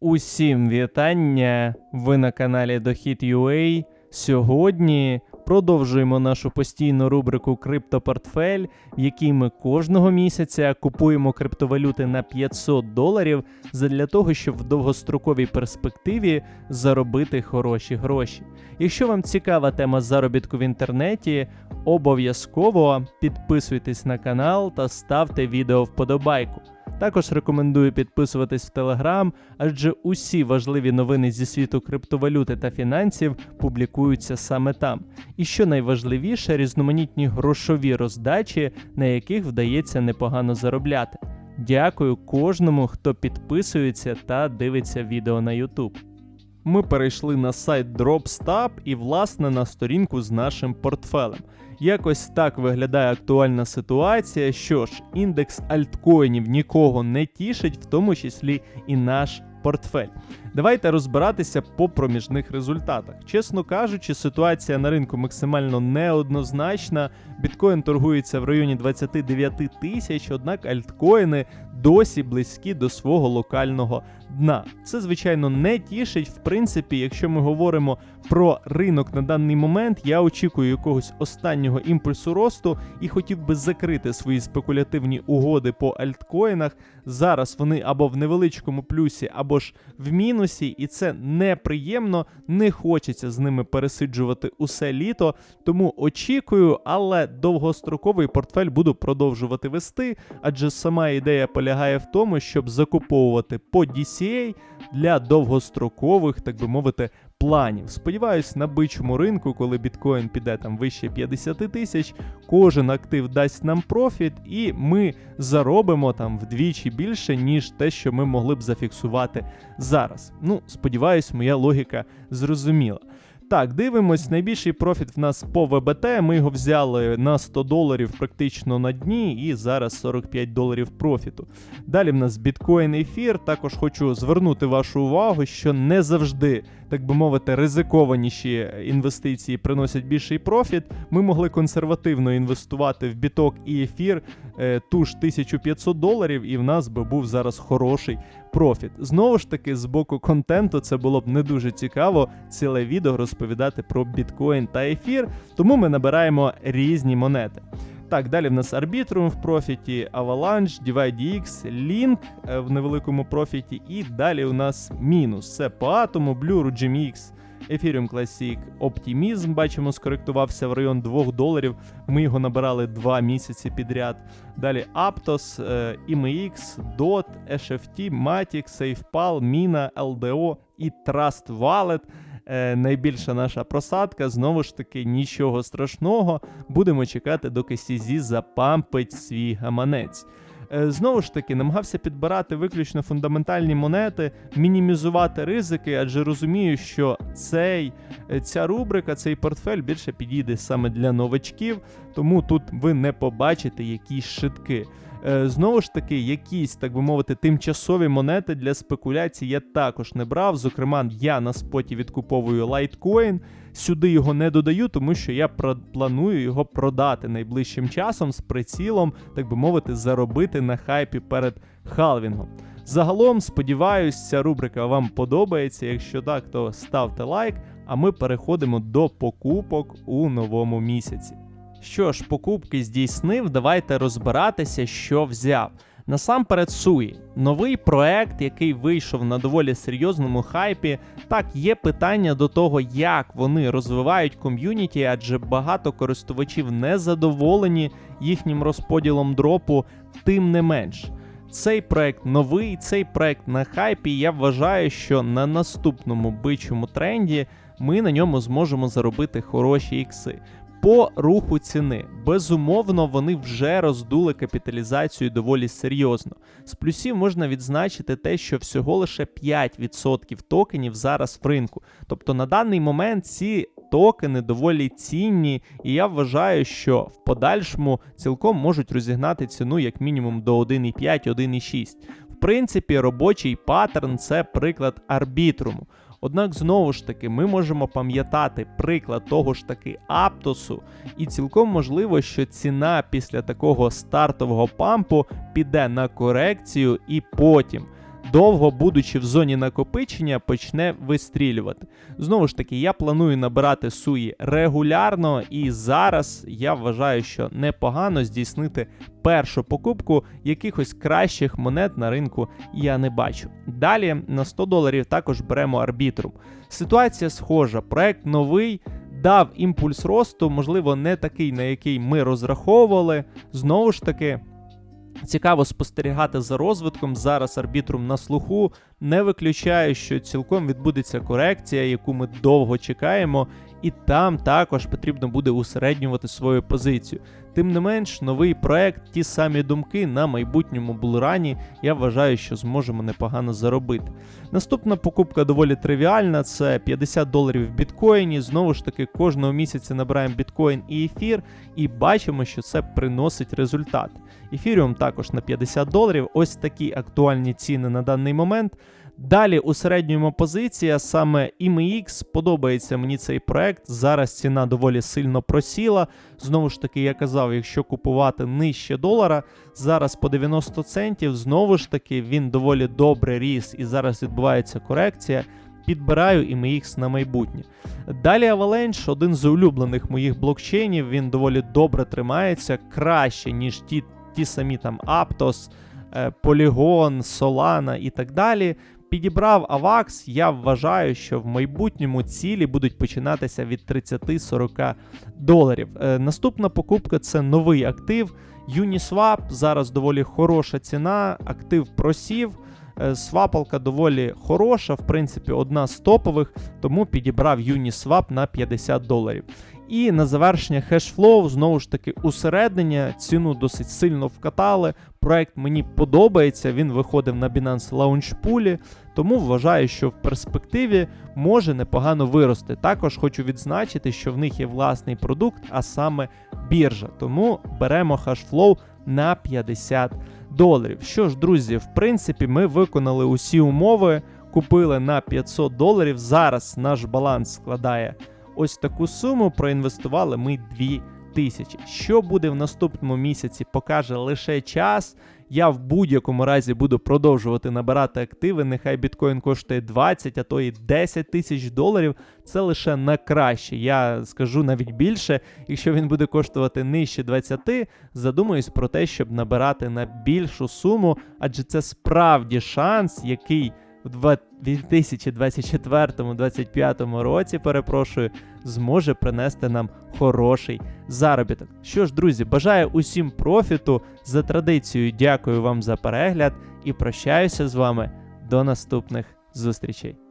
Усім вітання! Ви на каналі Дохід.ua. Сьогодні продовжуємо нашу постійну рубрику Криптопортфель, в якій ми кожного місяця купуємо криптовалюти на 500 доларів задля того, щоб в довгостроковій перспективі заробити хороші гроші. Якщо вам цікава тема заробітку в інтернеті, обов'язково підписуйтесь на канал та ставте відео вподобайку. Також рекомендую підписуватись в Телеграм, адже усі важливі новини зі світу криптовалюти та фінансів публікуються саме там. І що найважливіше, різноманітні грошові роздачі, на яких вдається непогано заробляти. Дякую кожному, хто підписується та дивиться відео на YouTube. Ми перейшли на сайт DropStab і, власне, на сторінку з нашим портфелем. Якось так виглядає актуальна ситуація. Що ж, індекс альткоїнів нікого не тішить, в тому числі і наш портфель. Давайте розбиратися по проміжних результатах. Чесно кажучи, ситуація на ринку максимально неоднозначна. Біткоін торгується в районі 29 тисяч, однак альткоїни досі близькі до свого локального дна. Це, звичайно, не тішить. В принципі, якщо ми говоримо про ринок на даний момент, я очікую якогось останнього імпульсу росту і хотів би закрити свої спекулятивні угоди по альткоїнах. Зараз вони або в невеличкому плюсі, або ж в мінусі, і це неприємно. Не хочеться з ними пересиджувати усе літо. Тому очікую, але довгостроковий портфель буду продовжувати вести, адже сама ідея полягає в тому, щоб закуповувати по DCA для довгострокових, так би мовити, планів. Сподіваюсь, на бичому ринку, коли біткоін піде там вище 50 тисяч, кожен актив дасть нам профіт, і ми заробимо там вдвічі більше, ніж те, що ми могли б зафіксувати зараз. Ну, сподіваюсь, моя логіка зрозуміла. Так, дивимось, найбільший профіт в нас по ВБТ. Ми його взяли на 100 доларів практично на дні, і зараз 45 доларів профіту. Далі в нас біткоін ефір. Також хочу звернути вашу увагу, що не завжди, так би мовити, ризикованіші інвестиції приносять більший профіт. Ми могли консервативно інвестувати в біток і ефір е, ту ж 1500 доларів, і в нас би був зараз хороший профіт. Знову ж таки, з боку контенту це було б не дуже цікаво ціле відео розповідати про біткоін та ефір, тому ми набираємо різні монети. Так, далі в нас Arbitrum в профіті, Avalanche, DivideX, Link е, в невеликому профіті, і далі у нас мінус. Це по атому, Blue, GMX, Ethereum Classic, Optimism, бачимо, скоректувався в район 2 доларів. Ми його набирали 2 місяці підряд. Далі Aptos, е, IMX, DOT, SFT, Matic, SafePal, Mina, LDO і Trust Wallet. Е, найбільша наша просадка, знову ж таки, нічого страшного. Будемо чекати, доки CZ запампить свій гаманець. Е, знову ж таки, намагався підбирати виключно фундаментальні монети, мінімізувати ризики, адже розумію, що цей, е, ця рубрика, цей портфель більше підійде саме для новачків, тому тут ви не побачите якісь шитки. Е, знову ж таки, якісь, так би мовити, тимчасові монети для спекуляцій я також не брав. Зокрема, я на споті відкуповую лайткоін. Сюди його не додаю, тому що я планую його продати найближчим часом з прицілом, так би мовити, заробити на хайпі перед халвінгом. Загалом, сподіваюсь, ця рубрика вам подобається. Якщо так, то ставте лайк, а ми переходимо до покупок у новому місяці. Що ж, покупки здійснив, давайте розбиратися, що взяв. Насамперед, Суї, новий проект, який вийшов на доволі серйозному хайпі. Так, є питання до того, як вони розвивають ком'юніті, адже багато користувачів не задоволені їхнім розподілом дропу, тим не менш. Цей проект новий, цей проект на хайпі. Я вважаю, що на наступному бичому тренді ми на ньому зможемо заробити хороші ікси. По руху ціни, безумовно, вони вже роздули капіталізацію доволі серйозно. З плюсів можна відзначити те, що всього лише 5% токенів зараз в ринку. Тобто на даний момент ці токени доволі цінні, і я вважаю, що в подальшому цілком можуть розігнати ціну як мінімум до 1,5-1,6. В принципі, робочий паттерн це приклад арбітруму. Однак, знову ж таки, ми можемо пам'ятати приклад того ж таки Аптосу, і цілком можливо, що ціна після такого стартового пампу піде на корекцію і потім довго будучи в зоні накопичення, почне вистрілювати. Знову ж таки, я планую набирати суї регулярно, і зараз я вважаю, що непогано здійснити першу покупку якихось кращих монет на ринку я не бачу. Далі на 100 доларів також беремо арбітрум. Ситуація схожа, проект новий. Дав імпульс росту, можливо, не такий, на який ми розраховували. Знову ж таки, цікаво спостерігати за розвитком. Зараз арбітрум на слуху. Не виключаю, що цілком відбудеться корекція, яку ми довго чекаємо, і там також потрібно буде усереднювати свою позицію. Тим не менш, новий проект, ті самі думки на майбутньому булрані, я вважаю, що зможемо непогано заробити. Наступна покупка доволі тривіальна: це 50 доларів в біткоїні. Знову ж таки, кожного місяця набираємо біткоін і ефір, і бачимо, що це приносить результат. Ефіріум також на 50 доларів. Ось такі актуальні ціни на даний момент. Далі усереднюємо позиція, саме IMX, подобається мені цей проект. Зараз ціна доволі сильно просіла. Знову ж таки, я казав, якщо купувати нижче долара, зараз по 90 центів, знову ж таки, він доволі добре ріс і зараз відбувається корекція. Підбираю IMX на майбутнє. Далі Avalanche, один з улюблених моїх блокчейнів, він доволі добре тримається, краще, ніж ті, ті самі там Aptos, е, Polygon, Solana і так далі. Підібрав AVAX, я вважаю, що в майбутньому цілі будуть починатися від 30-40 доларів. Е, наступна покупка це новий актив. Uniswap, зараз доволі хороша ціна, актив просів. Е, Свапалка доволі хороша, в принципі, одна з топових, тому підібрав Uniswap на 50 доларів. І на завершення хешфлоу, знову ж таки, усереднення, ціну досить сильно вкатали. Проект мені подобається, він виходив на Binance Launch тому вважаю, що в перспективі може непогано вирости. Також хочу відзначити, що в них є власний продукт, а саме біржа. Тому беремо хашфлоу на 50 доларів. Що ж, друзі, в принципі, ми виконали усі умови, купили на 500 доларів. Зараз наш баланс складає ось таку суму. Проінвестували ми 2 тисячі. Що буде в наступному місяці, покаже лише час. Я в будь-якому разі буду продовжувати набирати активи. Нехай біткоін коштує 20, а то і 10 тисяч доларів. Це лише на краще. Я скажу навіть більше. Якщо він буде коштувати нижче 20, задумаюсь про те, щоб набирати на більшу суму, адже це справді шанс, який в 2024-2025 році, перепрошую, зможе принести нам хороший заробіток. Що ж, друзі, бажаю усім профіту. За традицією, дякую вам за перегляд і прощаюся з вами до наступних зустрічей.